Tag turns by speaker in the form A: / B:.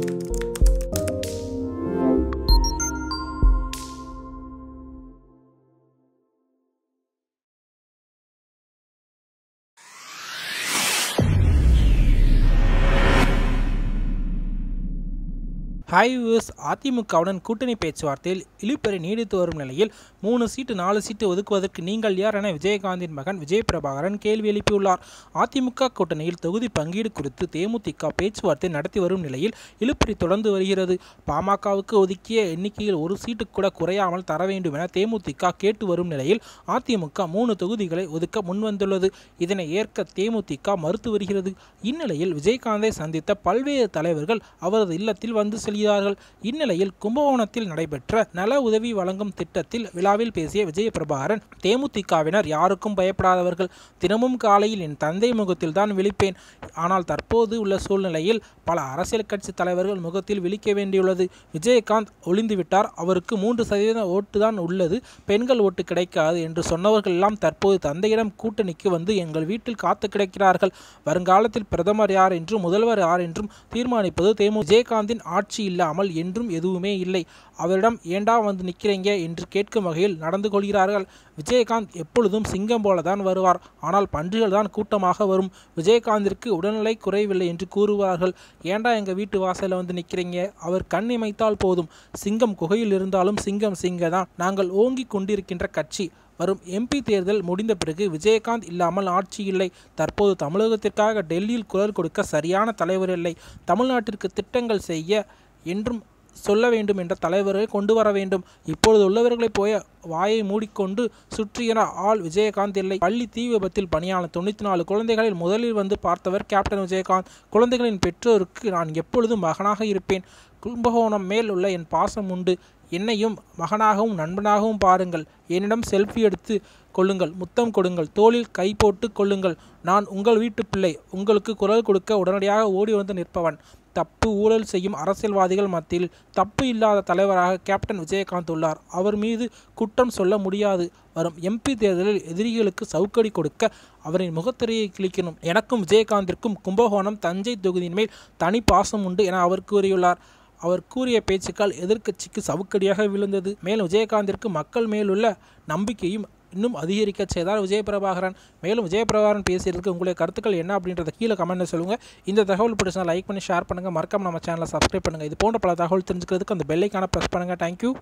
A: Thank you. Hi views அதிமுகவுடன் கூட்டணி பேச்சுவார்த்தையில் இழுப்பறி நீடித்து வரும் நிலையில் மூணு சீட்டு நாலு சீட்டு ஒதுக்குவதற்கு நீங்கள் யார் என விஜயகாந்தின் மகன் விஜய் பிரபாகரன் கேள்வி எழுப்பியுள்ளார். அதிமுக கூட்டணியில் தொகுதி பங்கீடு குறித்து தேமுதிக பேச்சுவார்த்தை நடத்தி வரும் நிலையில் இழுப்பறி தொடர்ந்து வருகிறது. பாமகவுக்கு ஒதுக்கிய எண்ணிக்கையில் ஒரு சீட்டு கூட குறையாமல் தர வேண்டும் என தேமுதிக கேட்டு வரும் நிலையில் அதிமுக மூணு தொகுதிகளை ஒதுக்க முன்வந்துள்ளது. இதனை ஏற்க தேமுதிக மறுத்து வருகிறது. இந்நிலையில் விஜயகாந்தை சந்தித்த பல்வேறு தலைவர்கள் அவரது இல்லத்தில் வந்து செல்கிறார்கள் இந்நிலையில் கும்பகோணத்தில் நடைபெற்ற நல உதவி வழங்கும் திட்டத்தில் விழாவில் பேசிய விஜய பிரபாகரன் தேமுதிகவினர் யாருக்கும் பயப்படாதவர்கள். தினமும் காலையில் என் தந்தை முகத்தில் தான் விழிப்பேன். ஆனால் தற்போது உள்ள சூழ்நிலையில் பல அரசியல் கட்சி தலைவர்கள் முகத்தில் விழிக்க வேண்டியுள்ளது. விஜயகாந்த் ஒளிந்துவிட்டார். அவருக்கு மூன்று சதவீத ஓட்டு தான் உள்ளது. பெண்கள் ஓட்டு கிடைக்காது என்று சொன்னவர்கள் எல்லாம் தற்போது தந்தையிடம் கூட்டணிக்கு வந்து எங்கள் வீட்டில் காத்து கிடக்கிறார்கள். வருங்காலத்தில் பிரதமர் யார் என்றும் முதல்வர் யார் என்றும் தீர்மானிப்பது தேமு விஜயகாந்தின் ஆட்சியில் இல்லாமல் என்றும் எதுவுமே இல்லை. அவரிடம் ஏண்டா வந்து நிற்கிறீங்க என்று கேட்கும் வகையில் நடந்து கொள்கிறார்கள். விஜயகாந்த் எப்பொழுதும் சிங்கம் போல தான் வருவார். ஆனால் பன்றிகள் தான் கூட்டமாக வரும். விஜயகாந்திற்கு உடல்நிலை குறைவில்லை என்று கூறுவார்கள். ஏண்டா எங்கள் வீட்டு வாசலில் வந்து நிற்கிறீங்க அவர் கண் இமைத்தால் போதும். சிங்கம் குகையில் இருந்தாலும் சிங்கம் சிங்க தான் நாங்கள் ஓங்கி கொண்டிருக்கின்ற கட்சி. வரும் எம்பி தேர்தல் முடிந்த பிறகு விஜயகாந்த் இல்லாமல் ஆட்சி இல்லை. தற்போது தமிழகத்திற்காக டெல்லியில் குரல் கொடுக்க சரியான தலைவர் இல்லை. தமிழ்நாட்டிற்கு திட்டங்கள் செய்ய என்றும் சொல்ல வேண்டும் என்ற தலைவரை கொண்டு வர வேண்டும். இப்பொழுது உள்ளவர்களைப் போய வாயை மூடிக்கொண்டு சுற்றுகிற ஆள் விஜயகாந்த் இல்லை. பள்ளி தீ விபத்தில் பணியான தொண்ணூற்றி நாலு குழந்தைகளில் முதலில் வந்து பார்த்தவர் கேப்டன் விஜயகாந்த். குழந்தைகளின் பெற்றோருக்கு நான் எப்பொழுதும் மகனாக இருப்பேன். கும்பகோணம் மேல் உள்ள என் பாசம் உண்டு. என்னையும் மகனாகவும் நண்பனாகவும் பாருங்கள். என்னிடம் செல்ஃபி எடுத்து கொள்ளுங்கள். முத்தம் கொடுங்கள். தோளில் கை போட்டு கொள்ளுங்கள். நான் உங்கள் வீட்டு பிள்ளை. உங்களுக்கு குரல் கொடுக்க உடனடியாக ஓடி வந்து நிற்பவன். தப்பு ஊழல் செய்யும் அரசியல்வாதிகள் மத்தியில் தப்பு இல்லாத தலைவராக கேப்டன் விஜயகாந்த் உள்ளார். அவர் மீது குற்றம் சொல்ல முடியாது. வரும் எம்பி தேர்தலில் எதிரிகளுக்கு சவுக்கடி கொடுக்க அவரின் முகத்திரையை கிழிக்கணும். எனக்கும் விஜயகாந்திற்கும் கும்பகோணம் தஞ்சை தொகுதியின் மேல் தனி பாசம் உண்டு என அவர் கூறியுள்ளார். அவர் கூறிய பேச்சுக்கள் எதிர்க்கட்சிக்கு சவுக்கடியாக விழுந்தது. மேலும் விஜயகாந்திற்கு மக்கள் மேலுள்ள நம்பிக்கையும் இன்னும் அதிகரிக்க செய்தார். விஜயபிரபாகரன். மேலும் விஜயபிரபாகரன் பேசியதற்கு உங்களுடைய கருத்துக்கள் என்ன அப்படின்றத கீழே கமெண்ட்டில் சொல்லுங்கள் இந்த தகவல் பிடிச்சா லைக் பண்ணி ஷேர் பண்ணுங்கள் மறக்காம நம்ம சேனலை சப்ஸ்கிரைப் பண்ணுங்கள் இது போன்ற பல தகவல் தெரிஞ்சுக்கிறதுக்கு அந்த பெல்லைக்கான ப்ரெஸ் பண்ணுங்கள் தேங்க்யூ